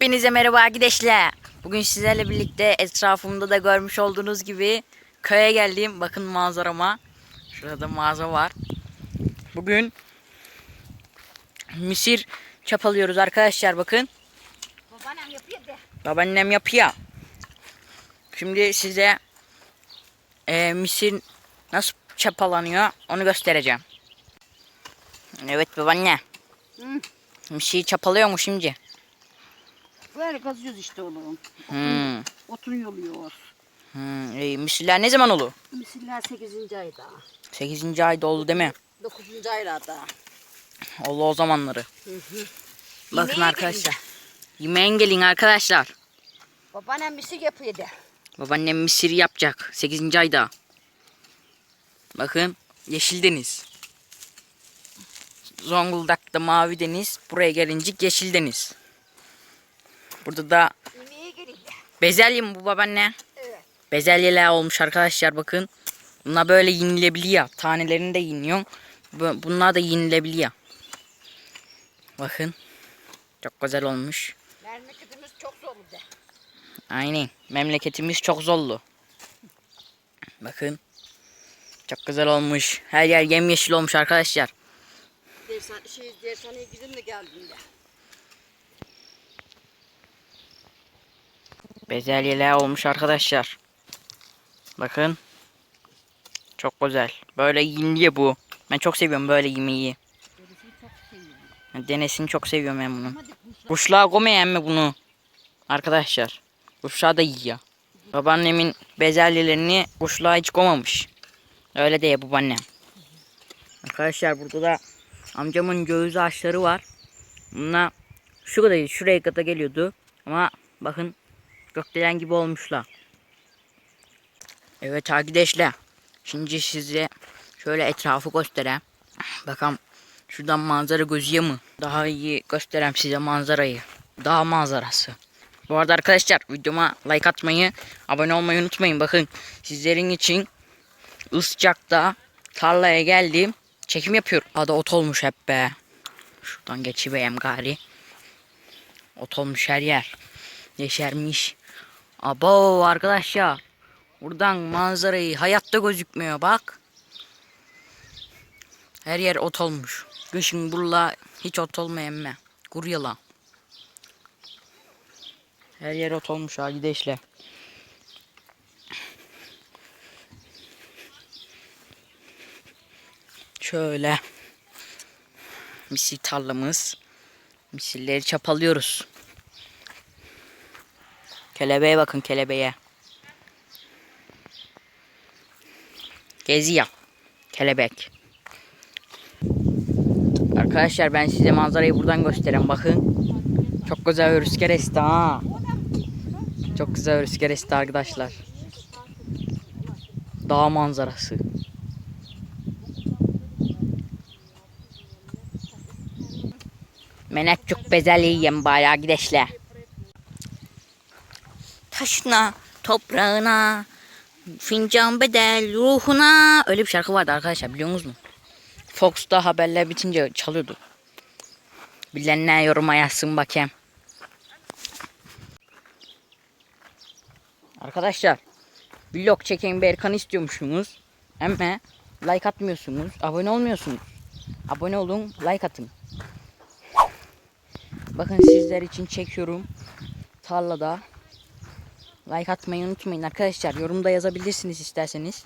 Hepinize merhaba arkadaşlar. Bugün sizlerle birlikte etrafımda da görmüş olduğunuz gibi köye geldim. Bakın manzarama. Şurada mağaza var. Bugün misir çapalıyoruz arkadaşlar bakın. Babaannem yapıyor de. Babaannem yapıyor. Şimdi size e, misir nasıl çapalanıyor onu göstereceğim. Evet babaanne. Hı. Misir çapalıyor mu şimdi? Böyle kazıyoruz işte oğlum. Hmm. Otun yoluyor. Hmm. E, misirler ne zaman olur? Misiller 8. ayda. 8. ayda oldu değil mi? 9. aylarda. Oldu o zamanları. Bakın Yemeğe arkadaşlar. Yemeğin gelin arkadaşlar. Babaannem misir yapıyor de. Babaannem misir yapacak 8. ayda. Bakın yeşil deniz. Zonguldak'ta mavi deniz. Buraya gelince yeşil deniz. Burada da de. bezelye mi bu babaanne? Evet. Bezelyeler olmuş arkadaşlar bakın. Bunlar böyle yenilebiliyor. Tanelerini de yeniyor. Bu- Bunlar da yenilebiliyor. Bakın. Çok güzel olmuş. Memleketimiz çok zorlu de. Aynen. Memleketimiz çok zorlu. Bakın. Çok güzel olmuş. Her yer yemyeşil olmuş arkadaşlar. Dersan, şey, dershaneye gidin mi geldin de. Bezelyeler olmuş arkadaşlar. Bakın. Çok güzel. Böyle yeniyor bu. Ben çok seviyorum böyle yemeği. Denesini çok seviyorum ben bunu. Kuşlar koymayan mı bunu? Arkadaşlar. Kuşlar da yiyor. Babaannemin bezelyelerini kuşlar hiç koymamış. Öyle diye babaannem. Arkadaşlar burada da amcamın göğüs ağaçları var. Bunlar şu kadar şuraya kadar geliyordu. Ama bakın gökdelen gibi olmuşlar. Evet arkadaşlar. Şimdi size şöyle etrafı göstereyim. Bakalım şuradan manzara gözüyor mu? Daha iyi göstereyim size manzarayı. Dağ manzarası. Bu arada arkadaşlar videoma like atmayı, abone olmayı unutmayın. Bakın sizlerin için Iscak'ta tarlaya geldim. Çekim yapıyorum. Ada ot olmuş hep be. Şuradan geçiveyim gari. Ot olmuş her yer. Yeşermiş. Abo arkadaşlar. Buradan manzarayı hayatta gözükmüyor bak. Her yer ot olmuş. Kışın burada hiç ot olmayan mı? Kuruyalan. Her yer ot olmuş ha gideşle. Şöyle. Misir tarlamız. Misirleri çapalıyoruz. Kelebeğe bakın kelebeğe. Geziyor. Kelebek. Arkadaşlar ben size manzarayı buradan göstereyim bakın. Çok güzel rüzgar esti ha. Çok güzel rüzgar esti arkadaşlar. Dağ manzarası. Menekçuk bezelye yiyem bayağı gideşle. Taşına, toprağına, fincan bedel ruhuna. Öyle bir şarkı vardı arkadaşlar biliyor musunuz? Fox'ta haberler bitince çalıyordu. Bilenler yoruma yazsın bakayım. Arkadaşlar vlog çeken bir Erkan istiyormuşsunuz. Ama like atmıyorsunuz. Abone olmuyorsunuz. Abone olun like atın. Bakın sizler için çekiyorum. Tarlada. Like atmayı unutmayın arkadaşlar. Yorumda yazabilirsiniz isterseniz.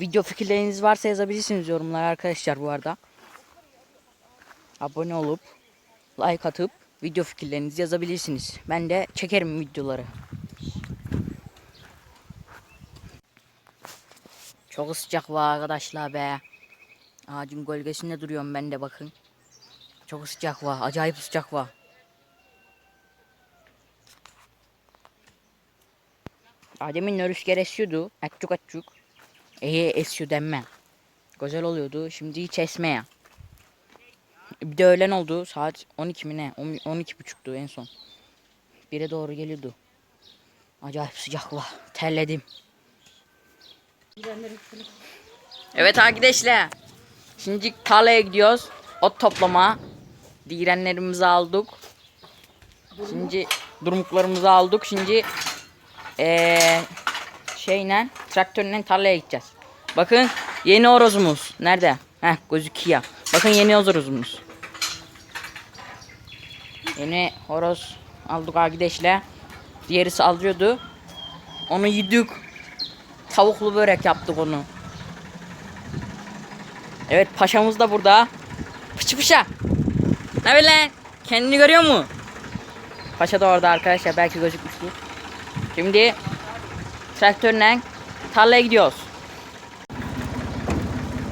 Video fikirleriniz varsa yazabilirsiniz yorumlara arkadaşlar bu arada. Abone olup like atıp video fikirlerinizi yazabilirsiniz. Ben de çekerim videoları. Çok sıcak var arkadaşlar be. Ağacın gölgesinde duruyorum ben de bakın. Çok sıcak var. Acayip sıcak var. Adem'in rüzgar esiyordu. Aççuk aççuk. İyi esiyor denme. Güzel oluyordu. Şimdi hiç esmeye. Bir de öğlen oldu. Saat 12 mi ne? 12 buçuktu en son. Bire doğru geliyordu. Acayip sıcak var. Terledim. Evet arkadaşlar. Şimdi tarlaya gidiyoruz. Ot toplama. Direnlerimizi aldık. Şimdi durmuklarımızı aldık. Şimdi eee şeyle traktörle tarlaya gideceğiz. Bakın yeni horozumuz. Nerede? Heh gözüküyor. Bakın yeni horozumuz. Yeni horoz aldık arkadaşlar. Diğeri saldırıyordu. Onu yedik. Tavuklu börek yaptık onu. Evet paşamız da burada. Pıçı pışa. Ne lan? Kendini görüyor mu? Paşa da orada arkadaşlar belki gözükmüştür. Şimdi traktörle tarlaya gidiyoruz.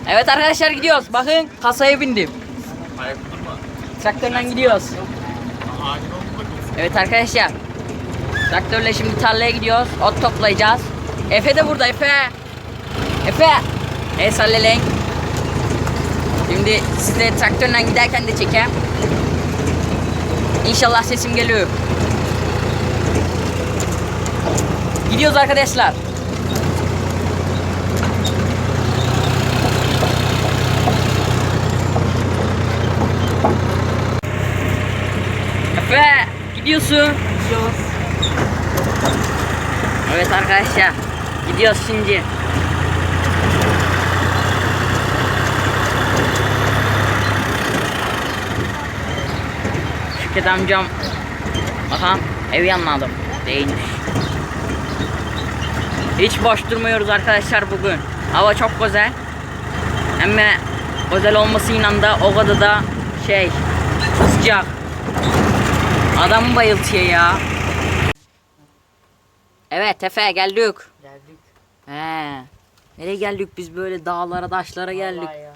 Evet arkadaşlar gidiyoruz. Bakın kasaya bindim. Traktörle gidiyoruz. Evet arkadaşlar. Traktörle şimdi tarlaya gidiyoruz. Ot toplayacağız. Efe de burada Efe. Efe. El salleleyin. Şimdi size traktörle giderken de çekeyim. İnşallah sesim geliyor. Gidiyoruz arkadaşlar. Efe gidiyorsun. Evet arkadaşlar gidiyoruz şimdi. Şükret amcam Aha evi anladım. Değilmiş. Hiç boş durmuyoruz arkadaşlar bugün. Hava çok güzel. De güzel olmasıyla da o kadar da şey sıcak. Adam bayıltıyor ya. Evet Efe geldik. Geldik. He. Nereye geldik biz böyle dağlara taşlara geldik. Vallahi ya.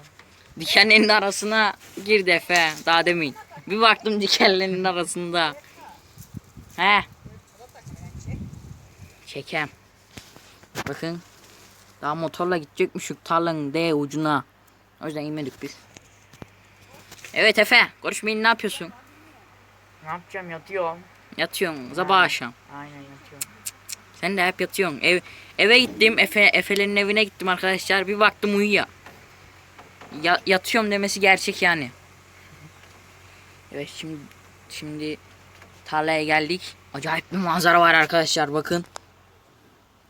Dikenlerin arasına girdi Efe daha demin. Bir baktım dikenlerin arasında. He. Çekem. Bakın. Daha motorla gidecekmişik tarlanın D ucuna. O yüzden inmedik biz. Evet Efe. Konuşmayın ne yapıyorsun? Ne yapacağım yatıyorum. Yatıyorsun sabah akşam. Aynen yatıyorum. Sen de hep yatıyorsun. Ev, eve gittim. Efe, Efe'lerin evine gittim arkadaşlar. Bir baktım uyuyor. Ya, yatıyorum demesi gerçek yani. Evet şimdi şimdi tarlaya geldik. Acayip bir manzara var arkadaşlar bakın.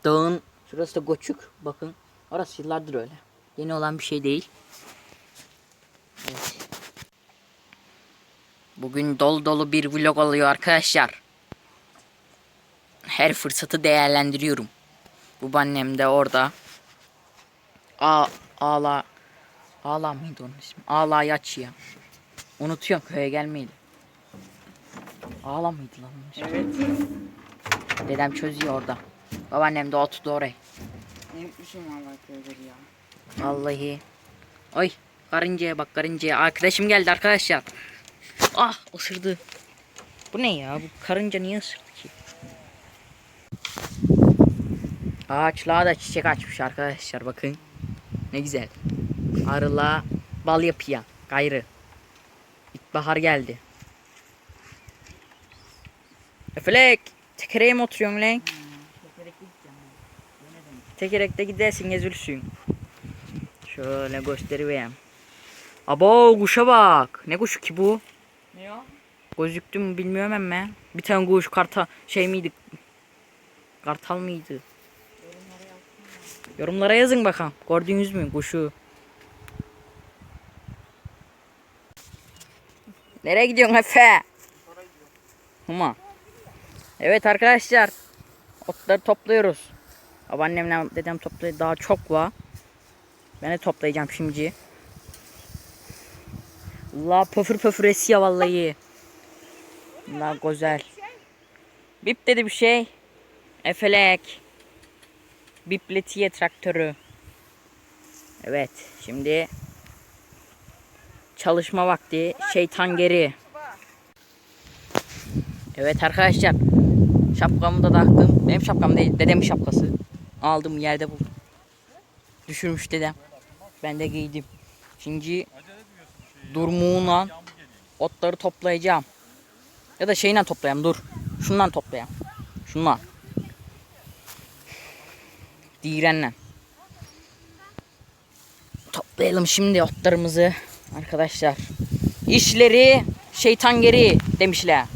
Dağın şurası da Göçük bakın. Orası yıllardır öyle. Yeni olan bir şey değil. Evet. Bugün dolu dolu bir vlog oluyor arkadaşlar her fırsatı değerlendiriyorum. Babaannem de orada. A ağla ağla mıydı onun ismi? Ağla yaç ya. Unutuyorum köye gelmeyi. de. Ağla mıydı lan onun ismi? Evet. Dedem çözüyor orada. Babaannem de oturdu oraya. Ne yapmışım valla köyleri ya. Vallahi. Ay karıncaya bak karıncaya. Arkadaşım geldi arkadaşlar. Ah ısırdı. Bu ne ya? Bu karınca niye ısırdı ki? Ağaçlığa da çiçek açmış arkadaşlar bakın. Ne güzel. Arıla bal yapıyor. Gayrı. İlkbahar geldi. Efelek. Tekereye mi oturuyorsun lan? Tekerekte gidersin gezülsün. Şöyle göstereyim. Abo kuşa bak. Ne kuşu ki bu? Ne o? Gözüktü mü bilmiyorum ama. Bir tane kuş karta şey miydi? Kartal mıydı? Yorumlara yazın bakalım. Gördünüz mü kuşu? Nereye gidiyorsun Efe? Huma. Evet arkadaşlar. Otları topluyoruz. Babaannemle dedem topluyor. Daha çok var. Ben de toplayacağım şimdi. La pöfür pöfür esiyor vallahi. La güzel. Bip dedi bir şey. Efelek. Bipletiye traktörü. Evet şimdi çalışma vakti. Şeytan geri. Evet arkadaşlar. Şapkamı da taktım. Benim şapkam değil. Dedemin şapkası. Aldım yerde buldum. Düşürmüş dedem. Ben de giydim. Şimdi durmuğuna otları toplayacağım. Ya da şeyle toplayayım dur. Şundan toplayayım. Şundan. Direnle. Toplayalım şimdi otlarımızı arkadaşlar. İşleri şeytan geri demişler.